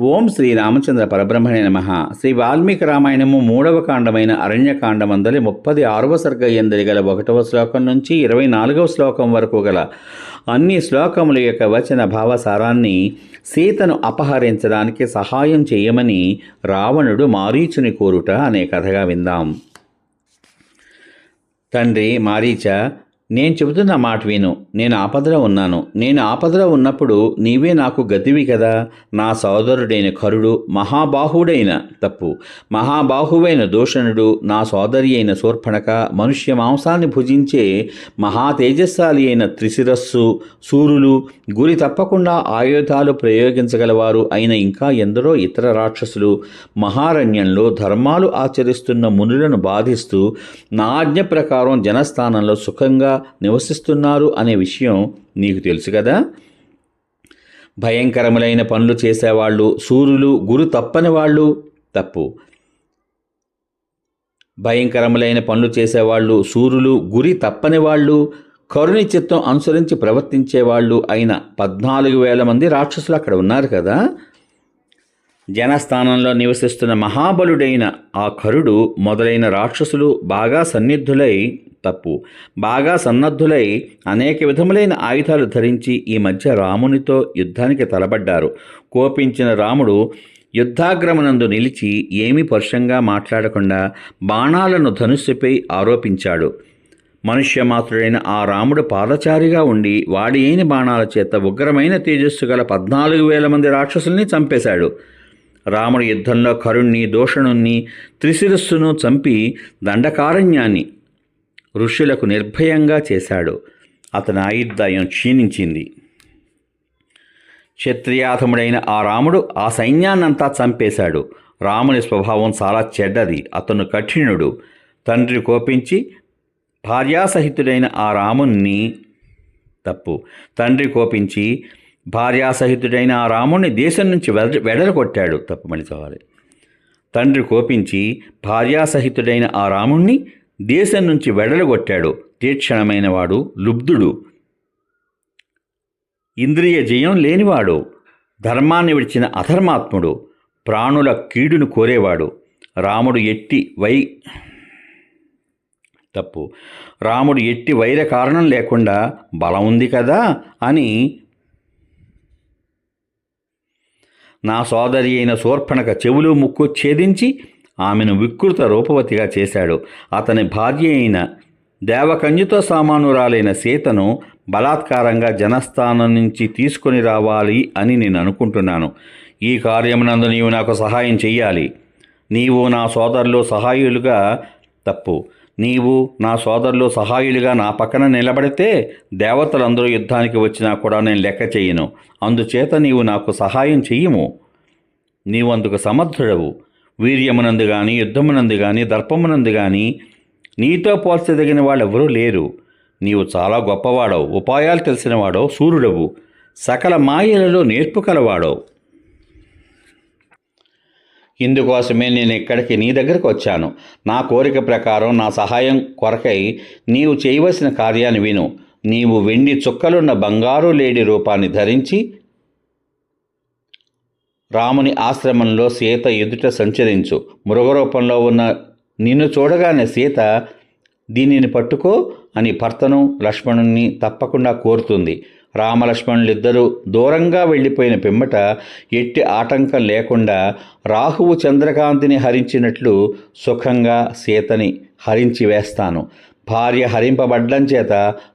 ఓం శ్రీ రామచంద్ర పరబ్రహ్మణే నమ. శ్రీ వాల్మీకి రామాయణము మూడవ కాండమైన అరణ్యకాండమందలి ముప్పది ఆరవ సర్గ ఎందరి గల ఒకటవ శ్లోకం నుంచి ఇరవై నాలుగవ శ్లోకం వరకు గల అన్ని శ్లోకముల యొక్క వచన భావసారాన్ని సీతను అపహరించడానికి సహాయం చేయమని రావణుడు మారీచుని కోరుట అనే కథగా విందాం. తండ్రి మారీచ నేను చెబుతున్న మాట విను. నేను ఆపదలో ఉన్నాను. నేను ఆపదలో ఉన్నప్పుడు నీవే నాకు గతివి కదా. నా సోదరుడైన కరుడు మహాబాహుడైన తప్పు. మహాబాహువైన దూషణుడు నా సోదరి అయిన శూర్పణక మనుష్య మాంసాన్ని భుజించే మహా తేజస్శాలి అయిన త్రిశిరస్సు సూర్యులు గురి తప్పకుండా ఆయుధాలు ప్రయోగించగలవారు అయిన ఇంకా ఎందరో ఇతర రాక్షసులు మహారణ్యంలో ధర్మాలు ఆచరిస్తున్న మునులను బాధిస్తూ నా ఆజ్ఞ ప్రకారం జనస్థానంలో సుఖంగా నివసిస్తున్నారు అనే విషయం నీకు తెలుసు కదా? భయంకరములైన పనులు చేసేవాళ్ళు సూర్యులు గురు తప్పని వాళ్ళు తప్పు. భయంకరములైన పనులు చేసేవాళ్ళు సూర్యులు గురి తప్పని వాళ్ళు కరుణి చిత్తం అనుసరించి ప్రవర్తించేవాళ్ళు అయిన పద్నాలుగు వేల మంది రాక్షసులు అక్కడ ఉన్నారు కదా? జనస్థానంలో నివసిస్తున్న మహాబలుడైన ఆ కరుడు మొదలైన రాక్షసులు బాగా సన్నిధులై తప్పు. బాగా సన్నద్ధులై అనేక విధములైన ఆయుధాలు ధరించి ఈ మధ్య రామునితో యుద్ధానికి తలబడ్డారు. కోపించిన రాముడు యుద్ధాగ్రమనందు నిలిచి ఏమీ పరుషంగా మాట్లాడకుండా బాణాలను ధనుస్సుపై ఆరోపించాడు. మనుష్యమాత్రుడైన ఆ రాముడు పాదచారిగా ఉండి వాడి అయిన బాణాల చేత ఉగ్రమైన తేజస్సు గల పద్నాలుగు వేల మంది రాక్షసుల్ని చంపేశాడు. రాముడు యుద్ధంలో కరుణ్ణి దోషణుణ్ణి త్రిశిరస్సును చంపి దండకారణ్యాన్ని ఋషులకు నిర్భయంగా చేశాడు. అతని ఆయుర్దాయం క్షీణించింది. క్షత్రియాధముడైన ఆ రాముడు ఆ సైన్యాన్నంతా చంపేశాడు. రాముని స్వభావం చాలా చెడ్డది. అతను కఠినుడు. తండ్రి కోపించి భార్యాసహితుడైన ఆ రాముణ్ణి తప్పు. తండ్రి కోపించి భార్యాసహితుడైన ఆ రాముణ్ణి దేశం నుంచి వెడ వెడలగొట్టాడు. తప్పు మళ్ళీ చదవాలి. తండ్రి కోపించి భార్యాసహితుడైన ఆ రాముణ్ణి దేశం నుంచి వెడలగొట్టాడు. తీక్షణమైనవాడు లుబ్ధుడు. ఇంద్రియ జయం లేనివాడు. ధర్మాన్ని విడిచిన అధర్మాత్ముడు. ప్రాణుల కీడును కోరేవాడు. రాముడు ఎట్టి వై తప్పు. రాముడు ఎట్టి వైర కారణం లేకుండా బలం ఉంది కదా అని నా సోదరి అయిన శూర్పణక చెవులు ముక్కు ఛేదించి ఆమెను వికృత రూపవతిగా చేశాడు. అతని భార్య అయిన దేవకన్యతో సామానురాలైన సీతను బలాత్కారంగా జనస్థానం నుంచి తీసుకొని రావాలి అని నేను అనుకుంటున్నాను. ఈ కార్యమునందు నీవు నాకు సహాయం చెయ్యాలి. నీవు నా సోదరులు సహాయులుగా తప్పు. నీవు నా సోదరులు సహాయులుగా నా పక్కన నిలబడితే దేవతలందరూ యుద్ధానికి వచ్చినా కూడా నేను లెక్క చెయ్యను అందుచేత నీవు నాకు సహాయం చెయ్యము. నీవు అందుకు సమర్థుడవు. వీర్యమునందు కానీ యుద్ధమునందు కానీ దర్పమునందు కానీ నీతో పోల్చదగిన వాళ్ళెవరూ లేరు. నీవు చాలా గొప్పవాడవు ఉపాయాలు తెలిసినవాడవు సూర్యుడవు సకల మాయలలో నేర్పు కలవాడవు. ఇందుకోసమే నేను ఇక్కడికి నీ దగ్గరకు వచ్చాను. నా కోరిక ప్రకారం నా సహాయం కొరకై నీవు చేయవలసిన కార్యాన్ని విను. నీవు వెండి చుక్కలున్న బంగారు లేడి రూపాన్ని ధరించి రాముని ఆశ్రమంలో సీత ఎదుట సంచరించు. మృగరూపంలో ఉన్న నిన్ను చూడగానే సీత దీనిని పట్టుకో అని భర్తను లక్ష్మణుణ్ణి తప్పకుండా కోరుతుంది. రామలక్ష్మణులిద్దరూ దూరంగా వెళ్ళిపోయిన పిమ్మట ఎట్టి ఆటంకం లేకుండా రాహువు చంద్రకాంతిని హరించినట్లు సుఖంగా సీతని హరించి వేస్తాను. భార్య హరింపబడ్డం చేత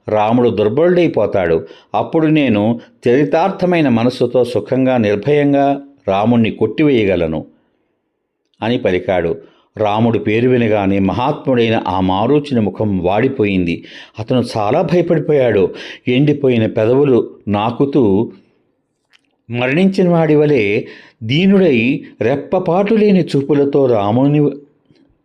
రాముడు దుర్బలుడైపోతాడు. అప్పుడు నేను చరితార్థమైన మనస్సుతో సుఖంగా నిర్భయంగా రాముణ్ణి కొట్టివేయగలను అని పలికాడు. రాముడు పేరు వినగానే మహాత్ముడైన ఆ మారోచిన ముఖం వాడిపోయింది. అతను చాలా భయపడిపోయాడు. ఎండిపోయిన పెదవులు నాకుతూ మరణించిన వాడి వలె దీనుడై రెప్పపాటు లేని చూపులతో రాముని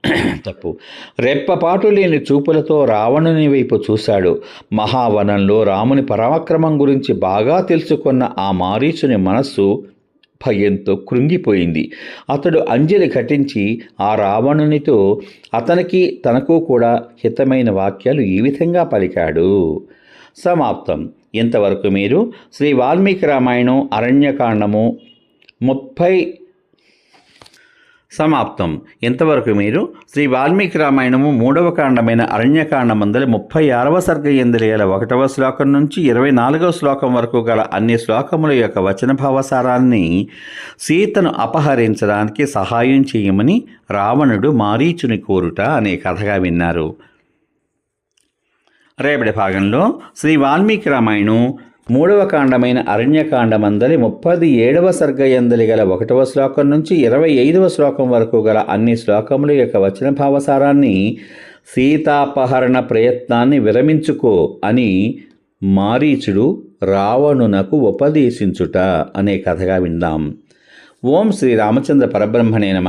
తప్పు. రెప్పపాటు లేని చూపులతో రావణుని వైపు చూశాడు. మహావనంలో రాముని పరాక్రమం గురించి బాగా తెలుసుకున్న ఆ మారీచుని మనస్సు భయంతో కృంగిపోయింది. అతడు అంజలి ఘటించి ఆ రావణునితో అతనికి తనకు కూడా హితమైన వాక్యాలు ఈ విధంగా పలికాడు. సమాప్తం. ఇంతవరకు మీరు శ్రీ వాల్మీకి రామాయణం అరణ్యకాండము ముప్పై సమాప్తం. ఇంతవరకు మీరు శ్రీ వాల్మీకి రామాయణము మూడవ కాండమైన అరణ్యకాండమందలి ముప్పై ఆరవ సర్గ ఎందలి ఒకటవ శ్లోకం నుంచి ఇరవై నాలుగవ శ్లోకం వరకు గల అన్ని శ్లోకముల యొక్క వచన భావసారాన్ని సీతను అపహరించడానికి సహాయం చేయమని రావణుడు మారీచుని కోరుట అనే కథగా విన్నారు. రేపటి భాగంలో శ్రీ వాల్మీకి రామాయణం మూడవ కాండమైన అరణ్యకాండమందలి ముప్పది ఏడవ సర్గయందలి గల ఒకటవ శ్లోకం నుంచి ఇరవై ఐదవ శ్లోకం వరకు గల అన్ని శ్లోకముల యొక్క వచన భావసారాన్ని సీతాపహరణ ప్రయత్నాన్ని విరమించుకో అని మారీచుడు రావణునకు ఉపదేశించుట అనే కథగా విందాం. ఓం శ్రీ రామచంద్ర పరబ్రహ్మణే నమ.